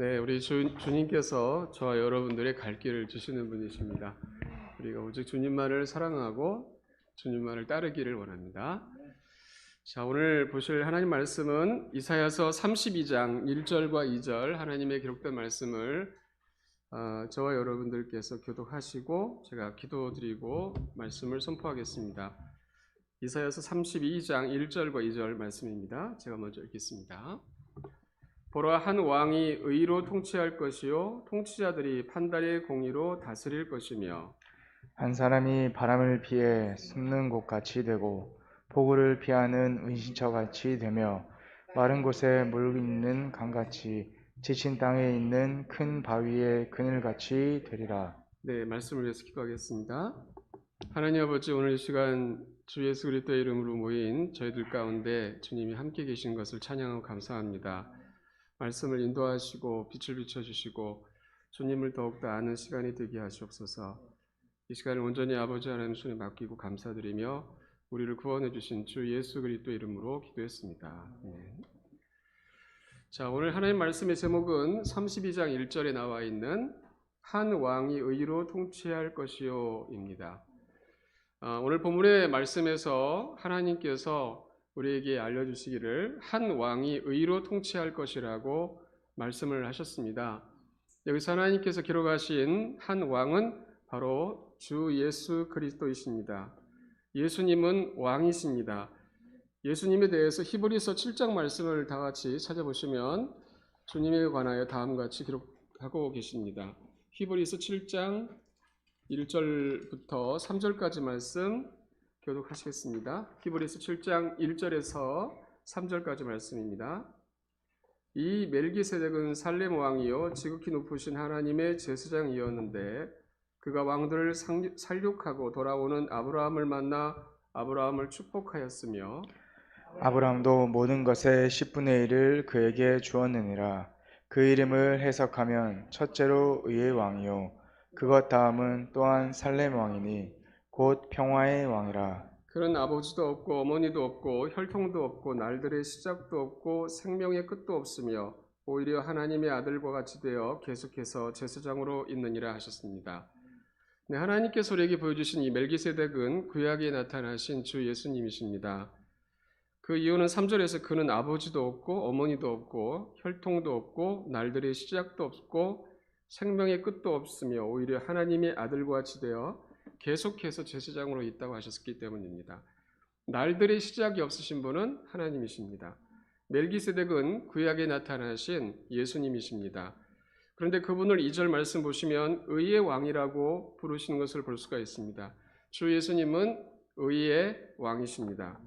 네, 우리 주, 주님께서 저와 여러분들의 갈 길을 주시는 분이십니다. 우리가 오직 주님만을 사랑하고 주님만을 따르기를 원합니다. 자, 오늘 보실 하나님 말씀은 이사야서 32장 1절과 2절 하나님의 기록된 말씀을 어, 저와 여러분들께서 교독하시고 제가 기도드리고 말씀을 선포하겠습니다. 이사야서 32장 1절과 2절 말씀입니다. 제가 먼저 읽겠습니다. 보라 한 왕이 의로 통치할 것이요 통치자들이 판단의 공의로 다스릴 것이며 한 사람이 바람을 피해 숨는 곳 같이 되고 폭우를 피하는 은신처 같이 되며 마른 곳에 물 있는 강같이 지친 땅에 있는 큰 바위의 그늘같이 되리라. 네 말씀을 위해서 기도하겠습니다. 하나님 아버지 오늘 이 시간 주 예수 그리스도의 이름으로 모인 저희들 가운데 주님이 함께 계신 것을 찬양하고 감사합니다. 말씀을 인도하시고 빛을 비춰주시고 주님을 더욱더 아는 시간이 되게 하시옵소서. 이 시간을 온전히 아버지 하나님 손에 맡기고 감사드리며 우리를 구원해 주신 주 예수 그리스도 이름으로 기도했습니다. 네. 자 오늘 하나님 말씀의 제목은 32장 1절에 나와 있는 한 왕이 의로 통치할 것이요입니다. 아, 오늘 본문의 말씀에서 하나님께서 우리에게 알려주시기를 한 왕이 의로 통치할 것이라고 말씀을 하셨습니다. 여기서 하나님께서 기록하신 한 왕은 바로 주 예수 그리스도이십니다. 예수님은 왕이십니다. 예수님에 대해서 히브리서 7장 말씀을 다 같이 찾아보시면 주님에 관하여 다음과 같이 기록하고 계십니다. 히브리서 7장 1절부터 3절까지 말씀 교독하시겠습니다. 히브리서 7장 1절에서 3절까지 말씀입니다. 이 멜기세덱은 살렘 왕이요 지극히 높으신 하나님의 제사장이었는데 그가 왕들을 살육하고 돌아오는 아브라함을 만나 아브라함을 축복하였으며 아브라함도 모든 것의 10분의 1을 그에게 주었느니라. 그 이름을 해석하면 첫째로 의의 왕이요 그것 다음은 또한 살렘 왕이니 곧 평화의 왕이라. 그는 아버지도 없고 어머니도 없고 혈통도 없고 날들의 시작도 없고 생명의 끝도 없으며 오히려 하나님의 아들과 같이 되어 계속해서 제사장으로 있느니라 하셨습니다. 네, 하나님께서 우리에게 보여주신 이 멜기세덱은 구약에 나타나신 주 예수님이십니다. 그 이유는 3절에서 그는 아버지도 없고 어머니도 없고 혈통도 없고 날들의 시작도 없고 생명의 끝도 없으며 오히려 하나님의 아들과 같이 되어 계속해서 제사장으로 있다고 하셨기 때문입니다. 날들의 시작이 없으신 분은 하나님이십니다. 멜기세덱은 구약에 나타나신 예수님이십니다. 그런데 그분을 2절 말씀 보시면 의의 왕이라고 부르시는 것을 볼 수가 있습니다. 주 예수님은 의의 왕이십니다.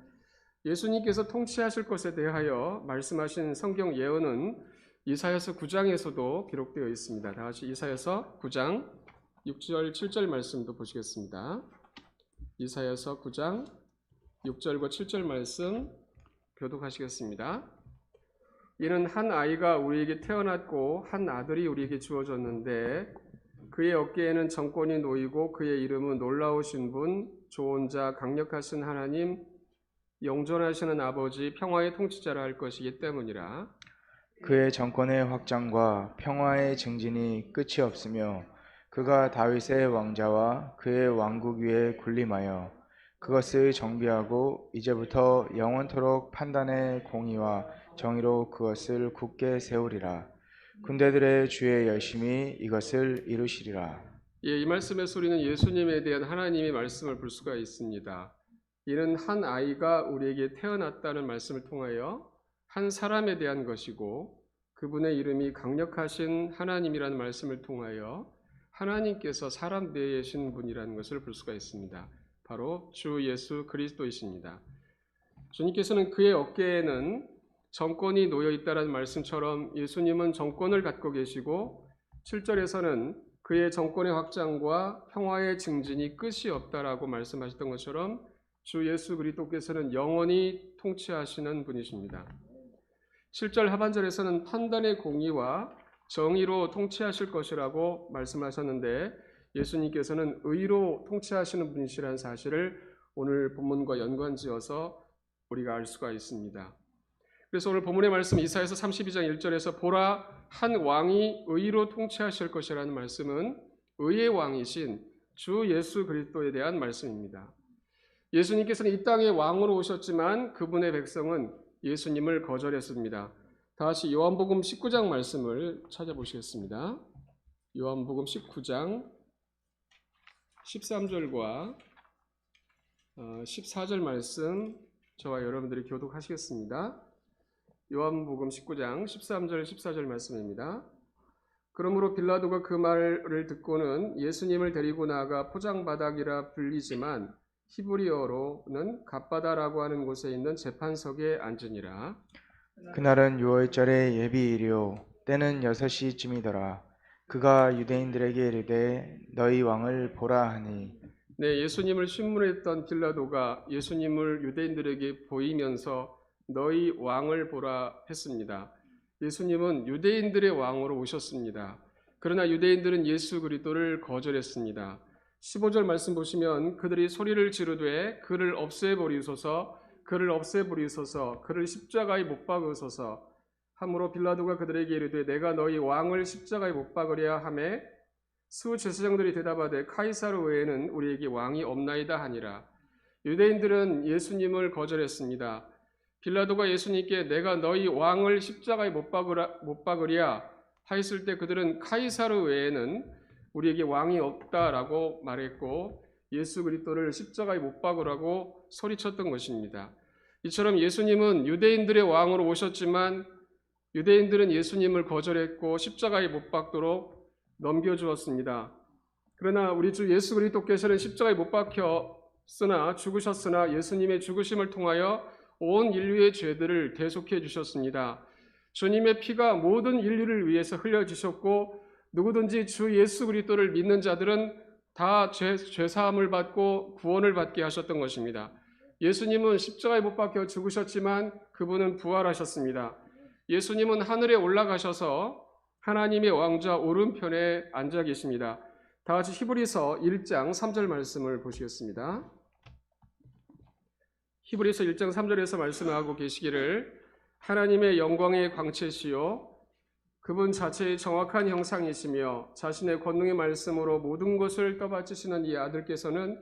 예수님께서 통치하실 것에 대하여 말씀하신 성경 예언은 이사야서 9장에서도 기록되어 있습니다. 다 같이 이사야서 9장 6절 7절 말씀도 보시겠습니다. 이사야서 9장 6절과 7절 말씀 교독하시겠습니다. 이는 한 아이가 우리에게 태어났고 한 아들이 우리에게 주어졌는데 그의 어깨에는 정권이 놓이고 그의 이름은 놀라우신 분, 좋은 자, 강력하신 하나님, 영존하시는 아버지, 평화의 통치자라 할 것이기 때문이라. 그의 정권의 확장과 평화의 증진이 끝이 없으며 그가 다윗의 왕자와 그의 왕국 위에 군림하여 그것을 정비하고 이제부터 영원토록 판단의 공의와 정의로 그것을 굳게 세우리라. 군대들의 주의 열심히 이것을 이루시리라. 예, 이 말씀의 소리는 예수님에 대한 하나님의 말씀을 볼 수가 있습니다. 이는 한 아이가 우리에게 태어났다는 말씀을 통하여 한 사람에 대한 것이고 그분의 이름이 강력하신 하나님이라는 말씀을 통하여 하나님께서 사람 되신 분이라는 것을 볼 수가 있습니다. 바로 주 예수 그리스도이십니다. 주님께서는 그의 어깨에는 정권이 놓여 있다라는 말씀처럼 예수님은 정권을 갖고 계시고 7절에서는 그의 정권의 확장과 평화의 증진이 끝이 없다라고 말씀하셨던 것처럼 주 예수 그리스도께서는 영원히 통치하시는 분이십니다. 7절 하반절에서는 판단의 공의와 정의로 통치하실 것이라고 말씀하셨는데 예수님께서는 의로 통치하시는 분이시라는 사실을 오늘 본문과 연관지어서 우리가 알 수가 있습니다. 그래서 오늘 본문의 말씀 이사에서 32장 1절에서 보라 한 왕이 의로 통치하실 것이라는 말씀은 의의 왕이신 주 예수 그리스도에 대한 말씀입니다. 예수님께서는 이 땅에 왕으로 오셨지만 그분의 백성은 예수님을 거절했습니다. 다시 요한복음 19장 말씀을 찾아보시겠습니다. 요한복음 19장 13절과 14절 말씀 저와 여러분들이 교독하시겠습니다. 요한복음 19장 13절 14절 말씀입니다. 그러므로 빌라도가 그 말을 듣고는 예수님을 데리고 나가 포장바닥이라 불리지만 히브리어로는 갓바다라고 하는 곳에 있는 재판석에 앉으니라. 그날은 유월절의 예비일이요 때는 여섯 시쯤이더라 그가 유대인들에게 이르되 너희 왕을 보라 하니 네, 예수님을 신문했던 빌라도가 예수님을 유대인들에게 보이면서 너희 왕을 보라 했습니다. 예수님은 유대인들의 왕으로 오셨습니다. 그러나 유대인들은 예수 그리스도를 거절했습니다. 15절 말씀 보시면 그들이 소리를 지르되 그를 없애버리소서 그를 없애버리소서 그를 십자가에 못 박으소서 함으로 빌라도가 그들에게 이르되 내가 너희 왕을 십자가에 못 박으랴 하매 수 제사장들이 대답하되 카이사르 외에는 우리에게 왕이 없나이다 하니라. 유대인들은 예수님을 거절했습니다. 빌라도가 예수님께 내가 너희 왕을 십자가에 못 박으라 못 박으랴 하였을 때 그들은 카이사르 외에는 우리에게 왕이 없다라고 말했고 예수 그리스도를 십자가에 못 박으라고 소리쳤던 것입니다. 이처럼 예수님은 유대인들의 왕으로 오셨지만 유대인들은 예수님을 거절했고 십자가에 못 박도록 넘겨주었습니다. 그러나 우리 주 예수 그리스도께서는 십자가에 못 박혔으나 죽으셨으나 예수님의 죽으심을 통하여 온 인류의 죄들을 대속해 주셨습니다. 주님의 피가 모든 인류를 위해서 흘려지셨고 누구든지 주 예수 그리스도를 믿는 자들은 다 죄, 죄 사함을 받고 구원을 받게 하셨던 것입니다. 예수님은 십자가에 못 박혀 죽으셨지만 그분은 부활하셨습니다. 예수님은 하늘에 올라가셔서 하나님의 왕좌 오른편에 앉아 계십니다. 다 같이 히브리서 1장 3절 말씀을 보시겠습니다. 히브리서 1장 3절에서 말씀하고 계시기를 하나님의 영광의 광채시요 그분 자체의 정확한 형상이시며 자신의 권능의 말씀으로 모든 것을 떠받치시는 이 아들께서는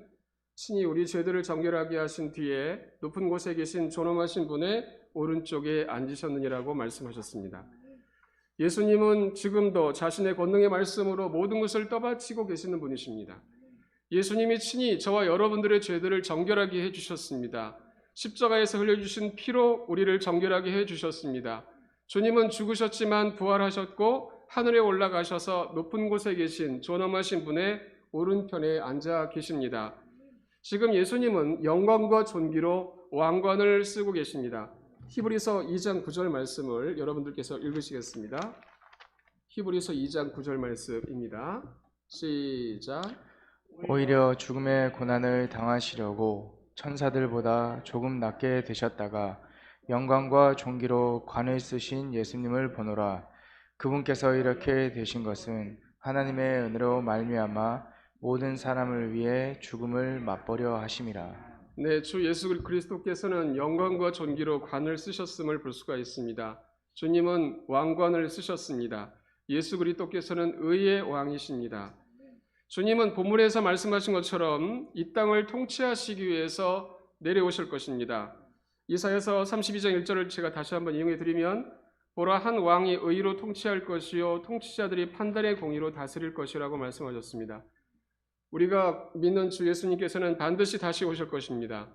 친히 우리 죄들을 정결하게 하신 뒤에 높은 곳에 계신 존엄하신 분의 오른쪽에 앉으셨느니라고 말씀하셨습니다. 예수님은 지금도 자신의 권능의 말씀으로 모든 것을 떠받치고 계시는 분이십니다. 예수님이 친히 저와 여러분들의 죄들을 정결하게 해주셨습니다. 십자가에서 흘려주신 피로 우리를 정결하게 해주셨습니다. 주님은 죽으셨지만 부활하셨고 하늘에 올라가셔서 높은 곳에 계신 존엄하신 분의 오른편에 앉아 계십니다. 지금 예수님은 영광과 존귀로 왕관을 쓰고 계십니다. 히브리서 2장 9절 말씀을 여러분들께서 읽으시겠습니다. 히브리서 2장 9절 말씀입니다. 시작. 오히려 죽음의 고난을 당하시려고 천사들보다 조금 낮게 되셨다가 영광과 존귀로 관을 쓰신 예수님을 보노라 그분께서 이렇게 되신 것은 하나님의 은혜로 말미암아 모든 사람을 위해 죽음을 맛보려 하심이라 네, 주 예수 그리스도께서는 영광과 존귀로 관을 쓰셨음을 볼 수가 있습니다. 주님은 왕관을 쓰셨습니다. 예수 그리스도께서는 의의 왕이십니다. 주님은 본문에서 말씀하신 것처럼 이 땅을 통치하시기 위해서 내려오실 것입니다. 이사야서 32장 1절을 제가 다시 한번 이용해 드리면 보라 한 왕이 의로 통치할 것이요 통치자들이 판단의 공의로 다스릴 것이라고 말씀하셨습니다. 우리가 믿는 주 예수님께서는 반드시 다시 오실 것입니다.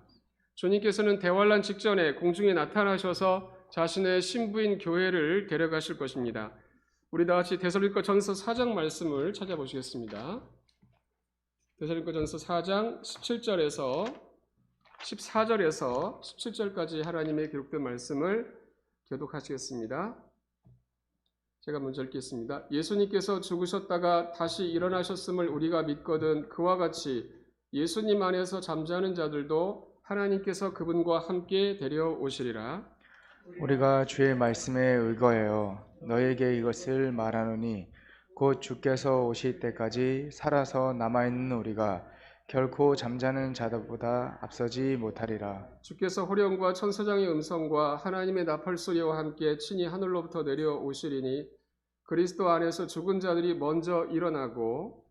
주님께서는 대환란 직전에 공중에 나타나셔서 자신의 신부인 교회를 데려가실 것입니다. 우리 다 같이 데살로니가 전서 4장 말씀을 찾아보시겠습니다. 데살로니가 전서 4장 17절에서 14절에서 17절까지 하나님의 기록된 말씀을 교독하시겠습니다. 제가 먼저 읽겠습니다. 예수님께서 죽으셨다가 다시 일어나셨음을 우리가 믿거든 그와 같이 예수님 안에서 잠자는 자들도 하나님께서 그분과 함께 데려오시리라. 우리가 주의 말씀에 의거하여 너에게 이것을 말하노니 곧 주께서 오실 때까지 살아서 남아있는 우리가 결코 잠자는 자들보다 앞서지 못하리라. 주께서 호령과 천사장의 음성과 하나님의 나팔 소리와 함께 친히 하늘로부터 내려오시리니 그리스도 안에서 죽은 자들이 먼저 일어나고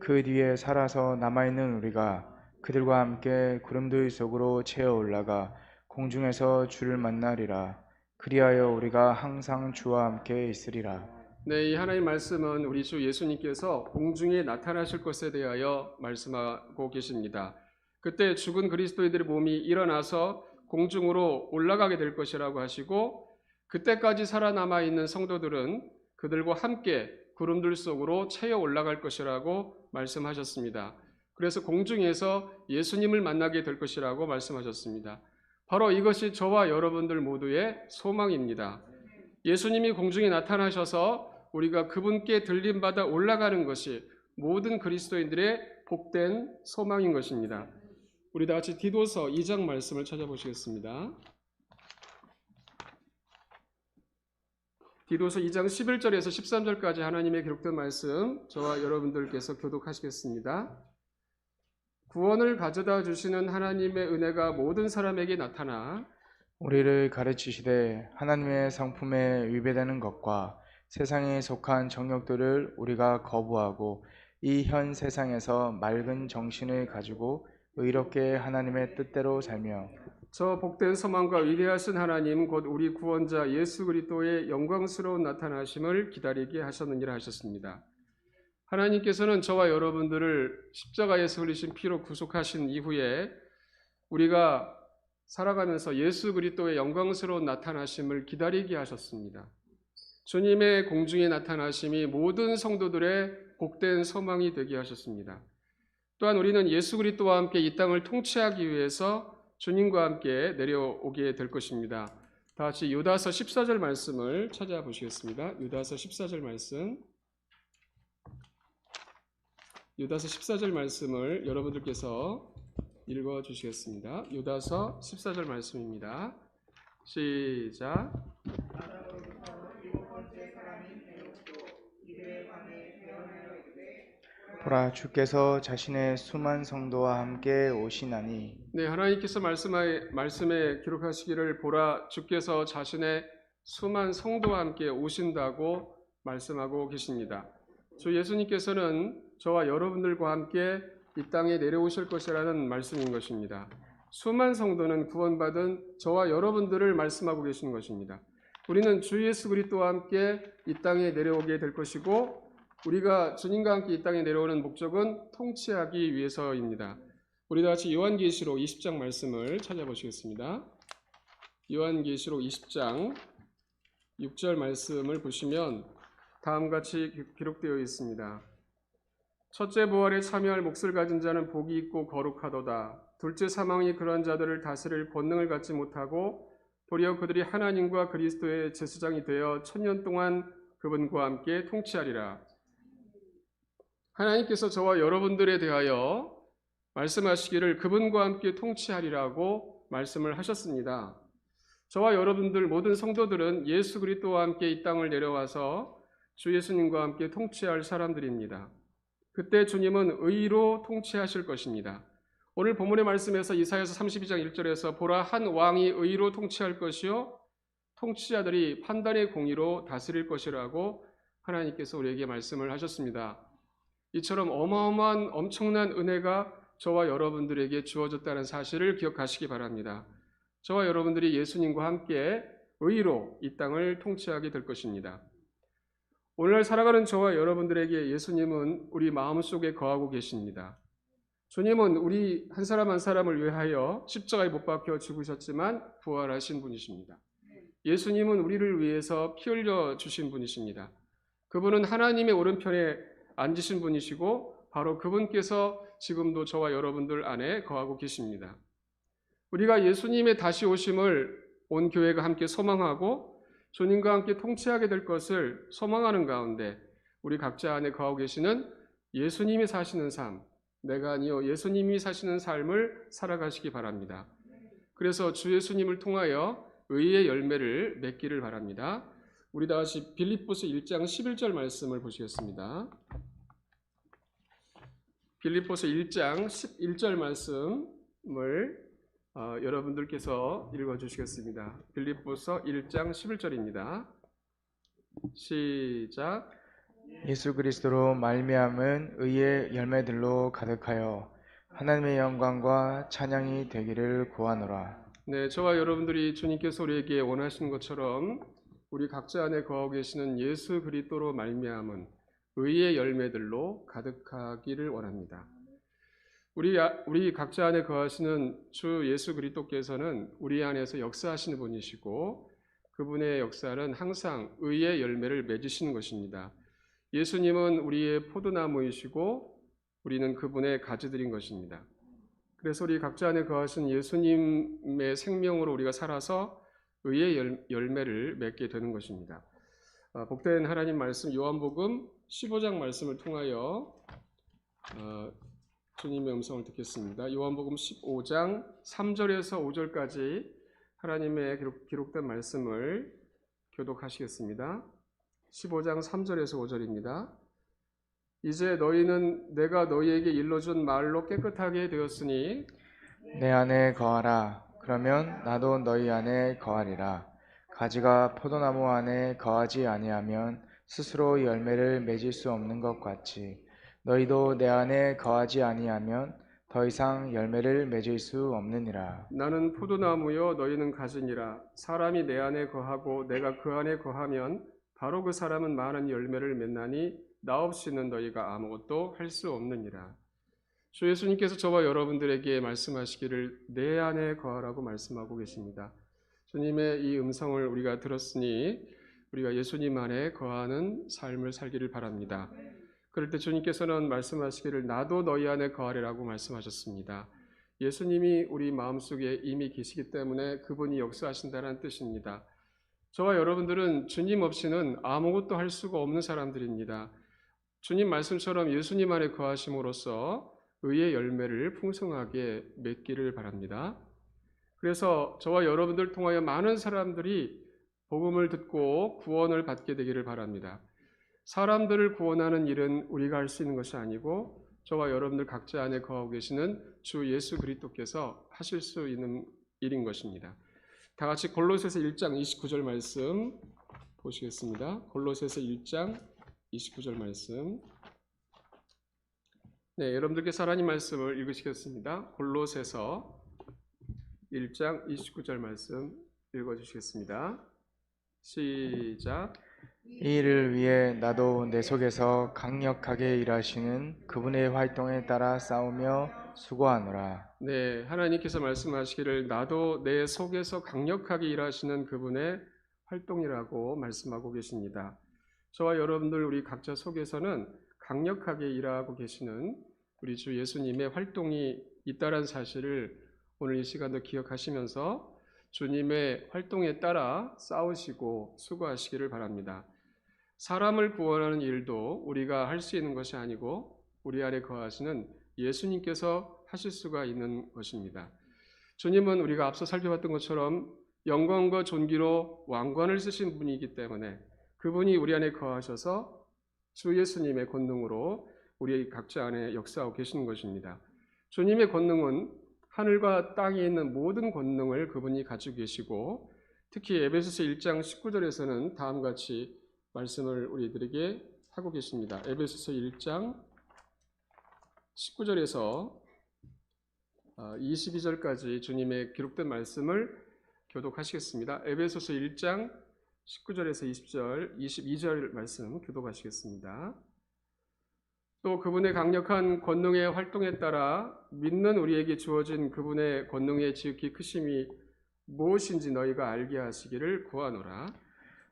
그 뒤에 살아서 남아있는 우리가 그들과 함께 구름들 속으로 채어 올라가 공중에서 주를 만나리라. 그리하여 우리가 항상 주와 함께 있으리라. 네, 이 하나님 말씀은 우리 주 예수님께서 공중에 나타나실 것에 대하여 말씀하고 계십니다. 그때 죽은 그리스도인들의 몸이 일어나서 공중으로 올라가게 될 것이라고 하시고 그때까지 살아남아 있는 성도들은 그들과 함께 구름들 속으로 채어 올라갈 것이라고 말씀하셨습니다. 그래서 공중에서 예수님을 만나게 될 것이라고 말씀하셨습니다. 바로 이것이 저와 여러분들 모두의 소망입니다. 예수님이 공중에 나타나셔서 우리가 그분께 들림받아 올라가는 것이 모든 그리스도인들의 복된 소망인 것입니다. 우리 다 같이 디도서 2장 말씀을 찾아보시겠습니다. 디도서 2장 11절에서 13절까지 하나님의 기록된 말씀 저와 여러분들께서 교독하시겠습니다. 구원을 가져다 주시는 하나님의 은혜가 모든 사람에게 나타나 우리를 가르치시되 하나님의 성품에 위배되는 것과 세상에 속한 정욕들을 우리가 거부하고 이 현 세상에서 맑은 정신을 가지고 의롭게 하나님의 뜻대로 살며 저 복된 소망과 위대하신 하나님 곧 우리 구원자 예수 그리스도의 영광스러운 나타나심을 기다리게 하셨느니라 하셨습니다. 하나님께서는 저와 여러분들을 십자가에서 흘리신 피로 구속하신 이후에 우리가 살아가면서 예수 그리스도의 영광스러운 나타나심을 기다리게 하셨습니다. 주님의 공중에 나타나심이 모든 성도들의 복된 소망이 되게 하셨습니다. 또한 우리는 예수 그리스도와 함께 이 땅을 통치하기 위해서 주님과 함께 내려오게 될 것입니다. 다 같이 유다서 14절 말씀을 찾아보시겠습니다. 유다서 14절 말씀. 유다서 14절 말씀을 여러분들께서 읽어 주시겠습니다. 유다서 14절 말씀입니다. 시작. 보라 주께서 자신의 수만 성도와 함께 오시나니 네, 하나님께서 말씀에, 말씀에 기록하시기를 보라 주께서 자신의 수만 성도와 함께 오신다고 말씀하고 계십니다. 주 예수님께서는 저와 여러분들과 함께 이 땅에 내려오실 것이라는 말씀인 것입니다. 수만 성도는 구원받은 저와 여러분들을 말씀하고 계시는 것입니다. 우리는 주 예수 그리스도와 함께 이 땅에 내려오게 될 것이고 우리가 주님과 함께 이 땅에 내려오는 목적은 통치하기 위해서입니다. 우리 다 같이 요한계시록 20장 말씀을 찾아보시겠습니다. 요한계시록 20장 6절 말씀을 보시면 다음과 같이 기- 기록되어 있습니다. 첫째 부활에 참여할 몫을 가진 자는 복이 있고 거룩하도다. 둘째 사망이 그러한 자들을 다스릴 권능을 갖지 못하고 도리어 그들이 하나님과 그리스도의 제사장이 되어 천년 동안 그분과 함께 통치하리라. 하나님께서 저와 여러분들에 대하여 말씀하시기를 그분과 함께 통치하리라고 말씀을 하셨습니다. 저와 여러분들 모든 성도들은 예수 그리스도와 함께 이 땅을 내려와서 주 예수님과 함께 통치할 사람들입니다. 그때 주님은 의로 통치하실 것입니다. 오늘 본문의 말씀에서 이사야서 32장 1절에서 보라 한 왕이 의로 통치할 것이요 통치자들이 판단의 공의로 다스릴 것이라고 하나님께서 우리에게 말씀을 하셨습니다. 이처럼 어마어마한 엄청난 은혜가 저와 여러분들에게 주어졌다는 사실을 기억하시기 바랍니다. 저와 여러분들이 예수님과 함께 의로 이 땅을 통치하게 될 것입니다. 오늘날 살아가는 저와 여러분들에게 예수님은 우리 마음속에 거하고 계십니다. 주님은 우리 한 사람 한 사람을 위하여 십자가에 못 박혀 죽으셨지만 부활하신 분이십니다. 예수님은 우리를 위해서 피 흘려 주신 분이십니다. 그분은 하나님의 오른편에 앉으신 분이시고 바로 그분께서 지금도 저와 여러분들 안에 거하고 계십니다. 우리가 예수님의 다시 오심을 온 교회가 함께 소망하고 주님과 함께 통치하게 될 것을 소망하는 가운데 우리 각자 안에 거하고 계시는 예수님이 사시는 삶, 내가 아니요 예수님이 사시는 삶을 살아가시기 바랍니다. 그래서 주 예수님을 통하여 의의 열매를 맺기를 바랍니다. 우리 다 같이 빌립보서 1장 11절 말씀을 보시겠습니다. 빌립보서 1장 11절 말씀을 어, 여러분들께서 읽어 주시겠습니다. 빌립보서 1장 11절입니다. 시작. 예수 그리스도로 말미암은 의의 열매들로 가득하여 하나님의 영광과 찬양이 되기를 구하노라. 네, 저와 여러분들이 주님께서 우리에게 원하시는 것처럼 우리 각자 안에 거하고 계시는 예수 그리스도로 말미암은 의의 열매들로 가득하기를 원합니다. 우리 아- 우리 각자 안에 거하시는 주 예수 그리스도께서는 우리 안에서 역사하시는 분이시고 그분의 역사는 항상 의의 열매를 맺으시는 것입니다. 예수님은 우리의 포도나무이시고 우리는 그분의 가지들인 것입니다. 그래서 우리 각자 안에 거하신 예수님의 생명으로 우리가 살아서 의의 열- 열매를 맺게 되는 것입니다. 아, 복된 하나님 말씀 요한복음 15장 말씀을 통하여 어, 주님의 음성을 듣겠습니다. 요한복음 15장 3절에서 5절까지 하나님의 기록, 기록 된 말씀을 교독하시겠습니다. 15장 3절에서 5절입니다. 이제 너희는 내가 너희에게 일러준 말로 깨끗하게 되었으니 내 안에 거하라. 그러면 나도 너희 안에 거하리라. 가지가 포도나무 안에 거하지 아니하면 스스로 열매를 맺을 수 없는 것 같이 너희도 내 안에 거하지 아니하면 더 이상 열매를 맺을 수 없느니라. 나는 포도나무요 너희는 가지니라. 사람이 내 안에 거하고 내가 그 안에 거하면 바로 그 사람은 많은 열매를 맺나니 나 없이는 너희가 아무것도 할 수 없느니라. 주 예수님께서 저와 여러분들에게 말씀하시기를 내 안에 거하라고 말씀하고 계십니다. 주님의 이 음성을 우리가 들었으니 우리가 예수님 안에 거하는 삶을 살기를 바랍니다 그럴 때 주님께서는 말씀하시기를 나도 너희 안에 거하리라고 말씀하셨습니다 예수님이 우리 마음속에 이미 계시기 때문에 그분이 역사하신다는 뜻입니다. 저와 여러분들은 주님 없이는 아무것도 할 수가 없는 사람들입니다. 주님 말씀처럼 예수님 안에 거하심으로써 의의 열매를 풍성하게 맺기를 바랍니다. 그래서 저와 여러분들 통하여 많은 사람들이 복음을 듣고 구원을 받게 되기를 바랍니다. 사람들을 구원하는 일은 우리가 할 수 있는 것이 아니고 저와 여러분들 각자 안에 거하고 계시는 주 예수 그리스도께서 하실 수 있는 일인 것입니다. 다 같이 골로새서 1장 29절 말씀 보시겠습니다. 골로새서 1장 29절 말씀. 네, 여러분들께서 하나님 말씀을 읽으시겠습니다. 골로새서 1장 29절 말씀 읽어 주시겠습니다. 시작. 이 일을 위해 나도 내 속에서 강력하게 일하시는 그분의 활동에 따라 싸우며 수고하노라. 네, 하나님께서 말씀하시기를 나도 내 속에서 강력하게 일하시는 그분의 활동이라고 말씀하고 계십니다. 저와 여러분들 우리 각자 속에서는 강력하게 일하고 계시는 우리 주 예수님의 활동이 있다는 사실을 오늘 이 시간도 기억하시면서 주님의 활동에 따라 싸우시고 수고하시기를 바랍니다. 사람을 구원하는 일도 우리가 할 수 있는 것이 아니고 우리 안에 거하시는 예수님께서 하실 수가 있는 것입니다. 주님은 우리가 앞서 살펴봤던 것처럼 영광과 존귀로 왕관을 쓰신 분이기 때문에 그분이 우리 안에 거하셔서 주 예수님의 권능으로 우리 각자 안에 역사하고 계시는 것입니다. 주님의 권능은 하늘과 땅에 있는 모든 권능을 그분이 가지고 계시고 특히 에베소서 1장 19절에서는 다음과 같이 말씀을 우리들에게 하고 계십니다. 에베소서 1장 19절에서 22절까지 주님의 기록된 말씀을 교독하시겠습니다. 에베소서 1장 19절에서 20절, 22절 말씀 교독하시겠습니다. 또 그분의 강력한 권능의 활동에 따라 믿는 우리에게 주어진 그분의 권능의 지극히 크심이 무엇인지 너희가 알게 하시기를 구하노라.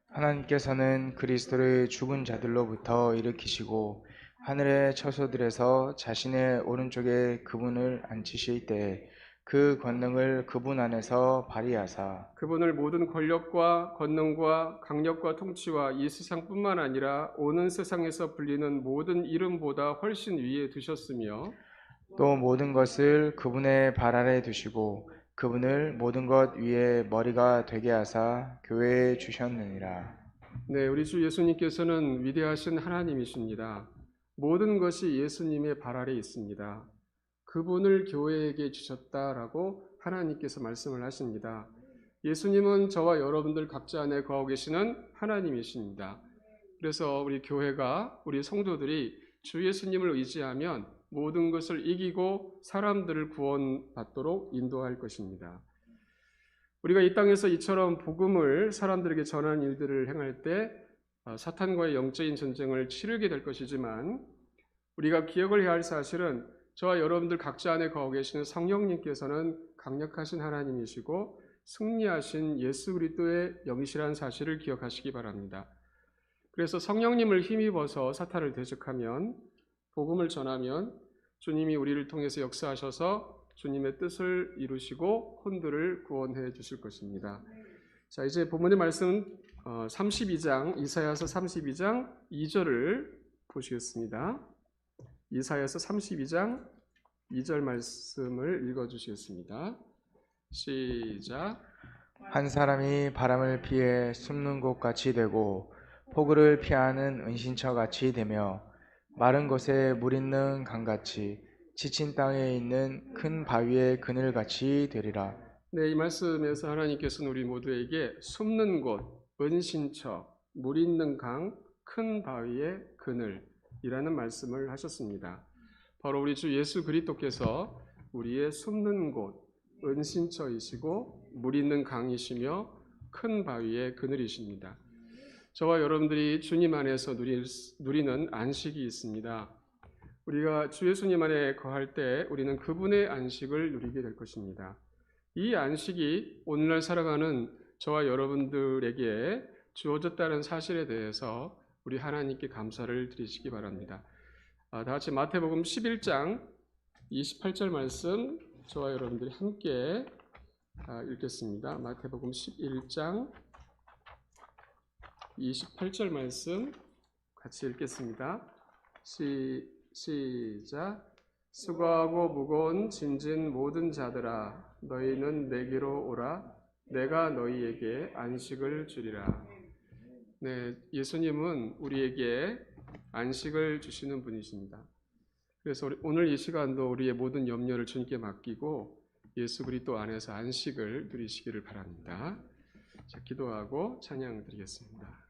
하나님께서는 그리스도를 죽은 자들로부터 일으키시고 하늘의 처소들에서 자신의 오른쪽에 그분을 앉히실 때 그 권능을 그분 안에서 발휘하사. 그분을 모든 권력과 권능과 강력과 통치와 이 세상뿐만 아니라 오는 세상에서 불리는 모든 이름보다 훨씬 위에 두셨으며 또 모든 것을 그분의 발 아래 두시고 그분을 모든 것 위에 머리가 되게 하사 교회에 주셨느니라. 네, 우리 주 예수님께서는 위대하신 하나님이십니다. 모든 것이 예수님의 발 아래 있습니다. 그분을 교회에게 주셨다라고 하나님께서 말씀을 하십니다. 예수님은 저와 여러분들 각자 안에 거하고 계시는 하나님이십니다. 그래서 우리 교회가 우리 성도들이 주 예수님을 의지하면 모든 것을 이기고 사람들을 구원받도록 인도할 것입니다. 우리가 이 땅에서 이처럼 복음을 사람들에게 전하는 일들을 행할 때 어, 사탄과의 영적인 전쟁을 치르게 될 것이지만 우리가 기억을 해야 할 사실은 저와 여러분들 각자 안에 거하고 계시는 성령님께서는 강력하신 하나님이시고 승리하신 예수 그리스도의 영이시라는 사실을 기억하시기 바랍니다. 그래서 성령님을 힘입어서 사탄을 대적하면 복음을 전하면 주님이 우리를 통해서 역사하셔서 주님의 뜻을 이루시고 혼들을 구원해 주실 것입니다. 자, 이제 본문의 말씀 32장 이사야서 32장 2절을 보시겠습니다. 이사야서 32장 2절 말씀을 읽어 주시겠습니다. 시작. 한 사람이 바람을 피해 숨는 곳 같이 되고 폭우를 피하는 은신처 같이 되며 마른 곳에 물 있는 강같이 지친 땅에 있는 큰 바위의 그늘 같이 되리라. 네, 이 말씀에서 하나님께서는 우리 모두에게 숨는 곳, 은신처, 물 있는 강, 큰 바위의 그늘이라는 말씀을 하셨습니다. 바로 우리 주 예수 그리스도께서 우리의 숨는 곳, 은신처이시고 물 있는 강이시며 큰 바위의 그늘이십니다. 저와 여러분들이 주님 안에서 누릴, 누리는 안식이 있습니다. 우리가 주 예수님 안에 거할 때 우리는 그분의 안식을 누리게 될 것입니다. 이 안식이 오늘날 살아가는 저와 여러분들에게 주어졌다는 사실에 대해서 우리 하나님께 감사를 드리시기 바랍니다. 아, 다 같이 마태복음 11장 28절 말씀 저와 여러분들이 함께 아, 읽겠습니다. 마태복음 11장 28절 말씀 같이 읽겠습니다. 시, 시작. 수고하고 무거운 짐진 모든 자들아 너희는 내게로 오라 내가 너희에게 안식을 주리라. 네, 예수님은 우리에게 안식을 주시는 분이십니다. 그래서 오늘 이 시간도 우리의 모든 염려를 주님께 맡기고 예수 그리스도 안에서 안식을 누리시기를 바랍니다. 자, 기도하고 찬양 드리겠습니다.